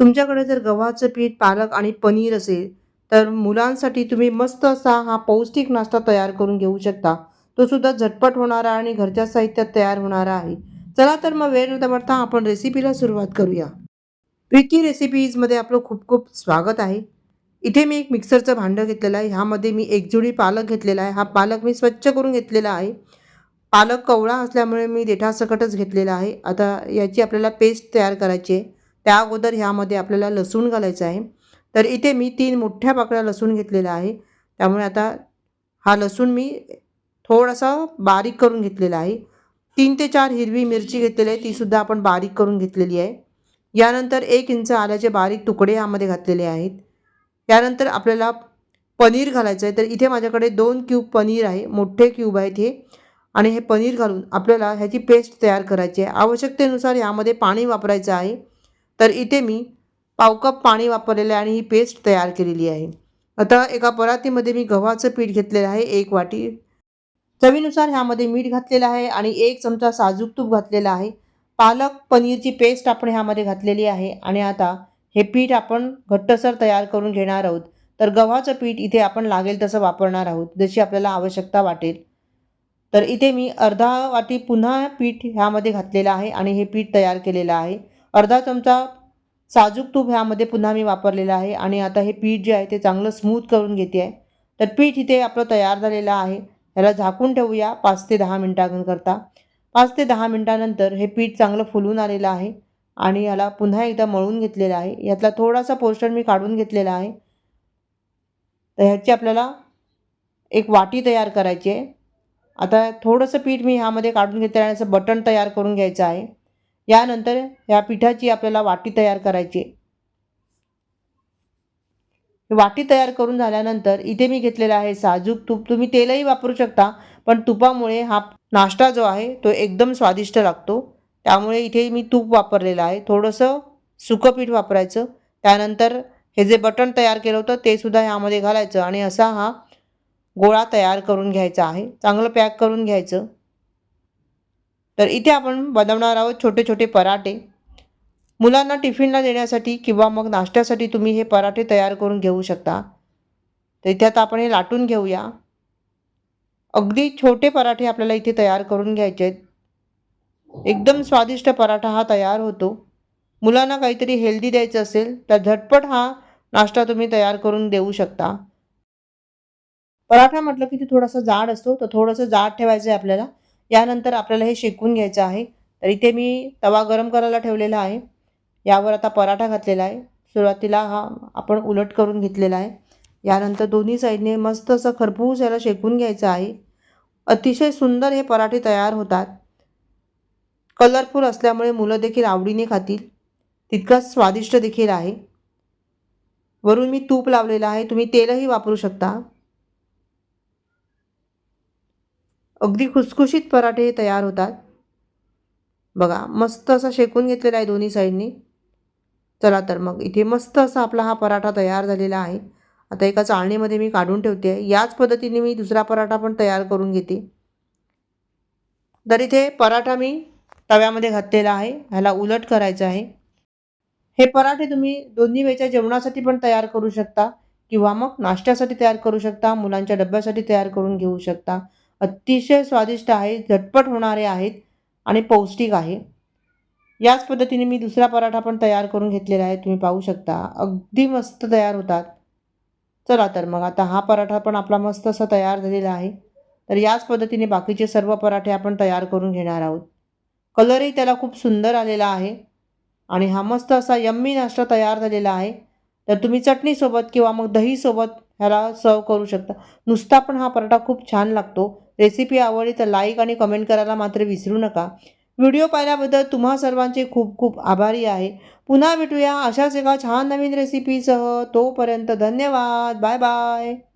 तुमच्याकडे जर गव्हाचं पीठ पालक आणि पनीर असेल तर मुलांसाठी तुम्ही मस्त असा हा पौष्टिक नाश्ता तयार करून घेऊ शकता. तो सुद्धा झटपट होणारा आणि घरच्या साहित्यात तयार होणारा आहे. चला तर मग वेळ न दमडता आपण रेसिपीला सुरुवात करूया. प्रीती रेसिपीजमध्ये आपलं खूप खूप स्वागत आहे. इथे मी एक मिक्सरचं भांडं घेतलेलं आहे. ह्यामध्ये मी एक जुडी पालक घेतलेला आहे. हा पालक मी स्वच्छ करून घेतलेला आहे. पालक कवळा असल्यामुळे मी देठासकटच घेतलेला आहे. आता याची आपल्याला पेस्ट तयार करायची आहे. त्या अगोदर ह्यामध्ये आपल्याला लसूण घालायचं आहे. तर इथे मी तीन मोठ्या पाकळ्या लसूण घेतलेला आहे. त्यामुळे आता हा लसूण मी थोडासा बारीक करून घेतलेला आहे. तीन ते चार हिरवी मिरची घेतलेली आहे. तीसुद्धा आपण बारीक करून घेतलेली आहे. यानंतर एक इंच आल्याचे बारीक तुकडे यामध्ये घातलेले आहेत. यानंतर आपल्याला पनीर घालायचं आहे. तर इथे माझ्याकडे दोन क्यूब पनीर आहे. मोठे क्यूब आहेत हे. आणि हे पनीर घालून आपल्याला ह्याची पेस्ट तयार करायची आहे. आवश्यकतेनुसार यामध्ये पाणी वापरायचं आहे. तर इथे मी पावकप पाणी वापरलेलं आहे आणि ही पेस्ट तयार केलेली आहे. आता एका परातीमध्ये मी गव्हाचं पीठ घेतलेलं आहे एक वाटी. चवीनुसार ह्यामध्ये मीठ घातलेलं आहे आणि एक चमचा साजूक तूप घातलेला आहे. पालक पनीरची पेस्ट आपण ह्यामध्ये घातलेली आहे आणि आता हे पीठ आपण घट्टसर तयार करून घेणार आहोत. तर गव्हाचं पीठ इथे आपण लागेल तसं वापरणार आहोत जशी आपल्याला आवश्यकता वाटेल. तर इथे मी अर्धा वाटी पुन्हा पीठ ह्यामध्ये घातलेलं आहे आणि हे पीठ तयार केलेलं आहे. अर्धा चमचा साजूक तूप ह्यामध्ये पुन्हा मी वापरलेलं आहे आणि आता हे पीठ जे आहे ते चांगलं स्मूथ करून घेते आहे. तर पीठ इथे आपलं तयार झालेलं आहे. ह्याला झाकून ठेवूया पाच ते दहा मिनटांकरता. पाच ते दहा मिनटानंतर हे पीठ चांगलं फुलून आलेलं आहे आणि याला पुन्हा एकदा मळून घेतलेलं आहे. यातला थोडासा पोर्शन मी काढून घेतलेला आहे. तर ह्याची आपल्याला एक वाटी तयार करायची आहे. आता थोडंसं पीठ मी ह्यामध्ये काढून घेतलेलं आहे असं बटन तयार करून घ्यायचं आहे. यानंतर ह्या पिठाची आपल्याला वाटी तयार करायची. वाटी तयार करून झाल्यानंतर इथे मी घेतलेला आहे साजूक तूप. तुम्ही तेलही वापरू शकता पण तुपामुळे हा नाश्ता जो आहे तो एकदम स्वादिष्ट लागतो. त्यामुळे इथे मी तूप वापरलेलं आहे. थोडंसं सुकं पीठ वापरायचं. त्यानंतर हे जे बटन तयार केलं होतं ते सुद्धा ह्यामध्ये घालायचं आणि असा हा गोळा तयार करून घ्यायचा आहे. चांगलं पॅक करून घ्यायचं. तर इथे आपण बनवणार आहोत छोटे छोटे पराठे. मुलांना टिफिनला देण्यासाठी किंवा मग नाश्त्यासाठी तुम्ही हे पराठे तयार करून घेऊ शकता. तर इथे आता आपण हे लाटून घेऊया. अगदी छोटे पराठे आपल्याला इथे तयार करून घ्यायचे आहेत. एकदम स्वादिष्ट पराठा हा तयार होतो. मुलांना काहीतरी हेल्दी द्यायचं असेल तर झटपट हा नाश्ता तुम्ही तयार करून देऊ शकता. पराठा म्हटलं की ते थोडासा जाड असतो तर थोडंसं जाड ठेवायचं आहे आपल्याला. यानंतर आपल्याला हे शेकून घ्यायचं आहे. तर इथे मी तवा गरम करायला ठेवलेला आहे. यावर आता पराठा घातलेला आहे. सुरुवातीला हा आपण उलट करून घेतलेला आहे. यानंतर दोन्ही साईडने मस्त असं खरपूस याला शेकून घ्यायचं आहे. अतिशय सुंदर हे पराठे तयार होतात. कलरफुल असल्यामुळे मुलं देखील आवडीने खातील. तितकाच स्वादिष्ट देखील आहे. वरून मी तूप लावलेलं आहे. तुम्ही तेलही वापरू शकता. अगदी खुसखुशीत पराठे तयार होतात. बघा मस्त असा शेकून घेतलेला आहे दोन्ही साईडनी. चला तर मग इथे मस्त असा आपला हा पराठा तयार झालेला आहे. आता एका चाळणीमध्ये मी काढून ठेवते. आहे याच पद्धतीने मी दुसरा पराठा पण तयार करून घेते. तर इथे पराठा मी तव्यामध्ये घातलेला आहे. ह्याला उलट करायचं आहे. हे पराठे तुम्ही दोन्ही वेळच्या जेवणासाठी पण तयार करू शकता किंवा मग नाश्त्यासाठी तयार करू शकता मुलांच्या डब्यासाठी तयार करून घेऊ शकता. अतिशय स्वादिष्ट आहे झटपट होणारे आहेत आणि पौष्टिक आहे. याच पद्धतीने मी दुसरा पराठा पण तयार करून घेतलेला आहे तुम्ही पाहू शकता. अगदी मस्त तयार होतात. चला तर मग आता हा पराठा पण आपला मस्त असा तयार झालेला आहे. तर याच पद्धतीने बाकीचे सर्व पराठे आपण तयार करून घेणार आहोत. कलरही त्याला खूप सुंदर आलेला आहे आणि हा मस्त असा यम्मी नाश्ता तयार झालेला आहे. तर तुम्ही चटणीसोबत किंवा मग दहीसोबत ह्याला सर्व करू शकता. नुसता पण हा पराठा खूप छान लागतो. रेसिपी आवडली तर लाईक आणि कमेंट करायला मात्र विसरू नका. व्हिडिओ पाहिल्याबद्दल तुम्हा सर्वांचे खूप खूप आभारी आहे. पुन्हा भेटूया अशाच एका छान नवीन रेसिपीसह तोपर्यंत धन्यवाद. Bye bye